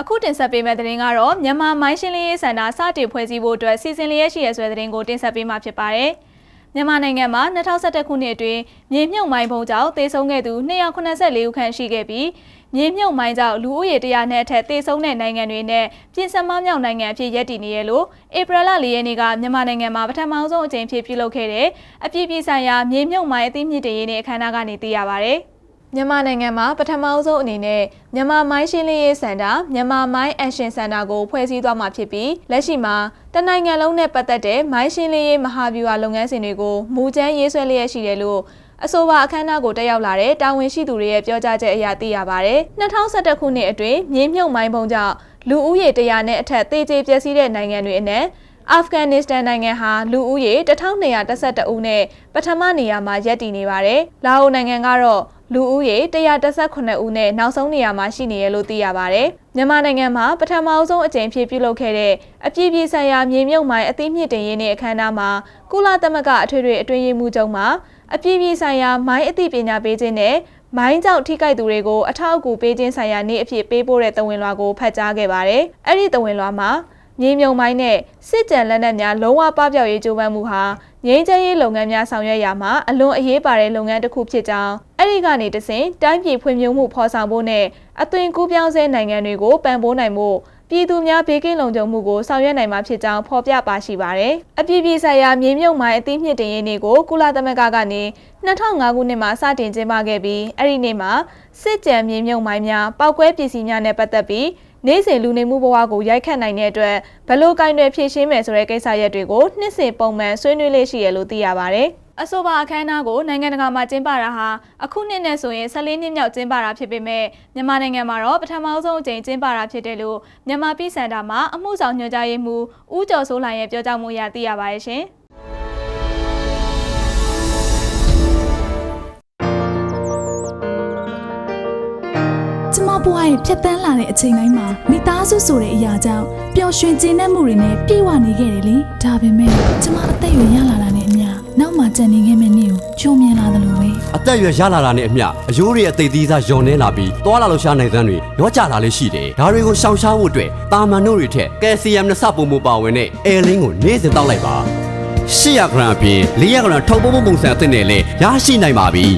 အခုတင်ဆက်ပေးမယ့်သတင်းကတော့မြန်မာမိုင်းရှင်းလင်းရေးစင်တာစတင်ဖွဲ့စည်းဖို့အတွက်စီစဉ်လျက်ရှိရဆွဲသတင်းကိုတင်ဆက်ပေးမှာဖြစ်ပါတယ်။မြန်မာနိုင်ငံမှာ2021ခုနှစ်အတွင်းမြေမြုပ်မိုင်းပုံကြောင့်သေဆုံးခဲ့သူ284ဦးခန့်ရှိခဲ့ပြီးမြေမြုပ်မိုင်းကြောင့်လူဦးရေ100နဲ့အထက်သေဆုံးတဲ့နိုင်ငံတွေနဲ့ပြည်စမမြောက်နိုင်ငံအဖြစ်ရပ်တည်နေရလို့ဧပြီလ4ရက်နေ့ကမြန်မာနိုင်ငံမှာပထမဆုံးအကြိမ်ဖြစ်ပြုလုပ်ခဲ့တဲ့အပြည်ပြည်ဆိုင်ရာမြေမြုပ်မိုင်းအသိမြင့်တရေးနဲ့အခမ်းအနားကနေသိရပါဗျ။ မြန်မာနိုင်ငံမှာပထမအဆုံးအနေနဲ့မြန်မာမိုင်းရှင်းလင်းရေးစင်တာမြန်မာမိုင်းအန်ရှင်စင်တာကိုဖွဲ့စည်းသွားမှာဖြစ်ပြီးလက်ရှိမှာတနိုင်ငံလုံးနဲ့ပတ်သက်တဲ့မိုင်းရှင်းလင်းရေးမဟာဗျူဟာလုပ်ငန်းစဉ်တွေကိုမူကျန်းရေးဆွဲလျက်ရှိတယ်လို့အဆိုပါအခမ်းအနားကိုတက်ရောက်လာတဲ့တာဝန်ရှိသူတွေရဲ့ပြောကြားချက်အရသိရပါဗျ။2021ခုနှစ်အတွင်းမြေမြုပ်မိုင်းပုံကြောင့်လူဦးရေ100နဲ့အထက်သေကျေပျက်စီးတဲ့နိုင်ငံတွေအနက်အာဖဂန်နစ္စတန်နိုင်ငံဟာလူဦးရေ1212ဦးနဲ့ပထမနေရာမှာရပ်တည်နေပါတယ်။လာအိုနိုင်ငံကတော့ လူဦးရေ118ဦးနဲ့နောက်ဆုံးနေရာမှာရှိနေရလို့သိရပါတယ်။မြန်မာနိုင်ငံမှာပထမဆုံးအကြိမ်ဖြစ်ပြုလုပ်ခဲ့တဲ့အပြည်ပြည်ဆိုင်ရာမြေမြုပ်မိုင်းအသိမြင့်တင်ရေးနဲ့အခမ်းအနားမှာကုလသမဂ္ဂအထွေထွေအတွင်းရေးမှူးချုပ်မှအပြည်ပြည်ဆိုင်ရာမိုင်းအသိပညာပေးခြင်းနဲ့မိုင်းကြောင့်ထိခိုက်သူတွေကိုအထောက်အကူပေးခြင်းဆိုင်ရာနေ့အဖြစ်ပေးပို့တဲ့တဝင်လွှာကိုဖတ်ကြားခဲ့ပါတယ်။အဲ့ဒီတဝင်လွှာမှာမြေမြုံမိုင်းနဲ့စစ်ကြံလက်နက်များလုံးဝပပျောက်ရေးကြိုးပမ်းမှုဟာငြိမ်းချမ်းရေးလုပ်ငန်းများဆောင်ရွက်ရာမှာအလွန်အရေးပါတဲ့လုပ်ငန်းတစ်ခုဖြစ်ကြောင်း အဲ့ဒီကနေတဆင့်တိုင်းပြည်ဖွံ့ဖြိုးမှုဖော်ဆောင်ဖို့နဲ့အသွင်ကူးပြောင်းဆဲနိုင်ငံတွေကိုပံ့ပိုးနိုင်မှုပြည်သူများဘေးကင်းလုံခြုံမှုကိုဆောင်ရွက်နိုင်မှာဖြစ်ကြောင်းဖော်ပြပါရှိပါတယ်။အပြည်ပြည်ဆိုင်ရာမြေမြုပ်မိုင်းအသိမြင့်တင်ရေးနေ့ကိုကုလသမဂ္ဂကနေ2005ခုနှစ်မှာစတင်ကျင်းပခဲ့ပြီးအဲ့ဒီနေ့မှာစစ်ကြံမြေမြုပ်မိုင်းများပောက်ကွဲပစ္စည်းများနဲ့ပတ်သက်ပြီးနေ့စဉ်လူနေမှုဘဝကိုရိုက်ခတ်နိုင်တဲ့အတွက်ဘယ်လိုကင်တွေဖြည့်ရှင်းမယ်ဆိုတဲ့ကိစ္စရပ်တွေကိုနှစ်စဉ်ပုံမှန်ဆွေးနွေးလေးရှိရလို့သိရပါတယ်။ အဆိုပါအခမ်းအနားကိုနိုင်ငံတကာမှာကျင်းပတာဟာအခုနှစ်နဲ့ဆိုရင်14နှစ်မြောက်ကျင်းပတာဖြစ်ပေမဲ့မြန်မာနိုင်ငံမှာတော့ပထမဆုံးအကြိမ်ကျင်းပတာဖြစ်တယ်လို့မြန်မာပြည်စင်တာမှာအမှုဆောင်ညွှန်ကြားရေးမှူးဦးကျော်စိုးလှိုင်ရဲ့ပြောကြားမှုအရသိရပါတယ်ရှင်။ကျမဘဝရဲ့ဖြတ်တန်းလာတဲ့အချိန်တိုင်းမှာမိသားစုဆိုတဲ့အရာကြောင့်ပျော်ရွှင်ခြင်းနဲ့မှုတွေနဲ့ပြည့်ဝနေခဲ့တယ်လေဒါပေမဲ့ကျမအသက်အရွယ်ရလာတာ နဲ့အမျှနောက်မှကြံနေခဲ့မယ့်နေ့ကိုကြုံမြင်လာတယ်လို့ပဲအသက်အရွယ်ရလာတာနဲ့အမျှအယိုးတွေအသေးသေးစားယုံနေလာပြီးသွားလာလှရှားနိုင်သန်းတွေရောကြလာလေးရှိတယ်။ဒါတွေကိုရှောင်ရှားဖို့အတွက်တာမန်တို့တွေထက်ကယ်ဆီယမ်နှစ်ဆပုံမပါဝင်တဲ့အဲလင်းကိုနေ့စဉ်တောက်လိုက်ပါ။800ဂရမ်အပြင်400ဂရမ်ထုတ်ပုံပုံပုံစံအသစ်နဲ့လည်းရရှိနိုင်ပါပြီ။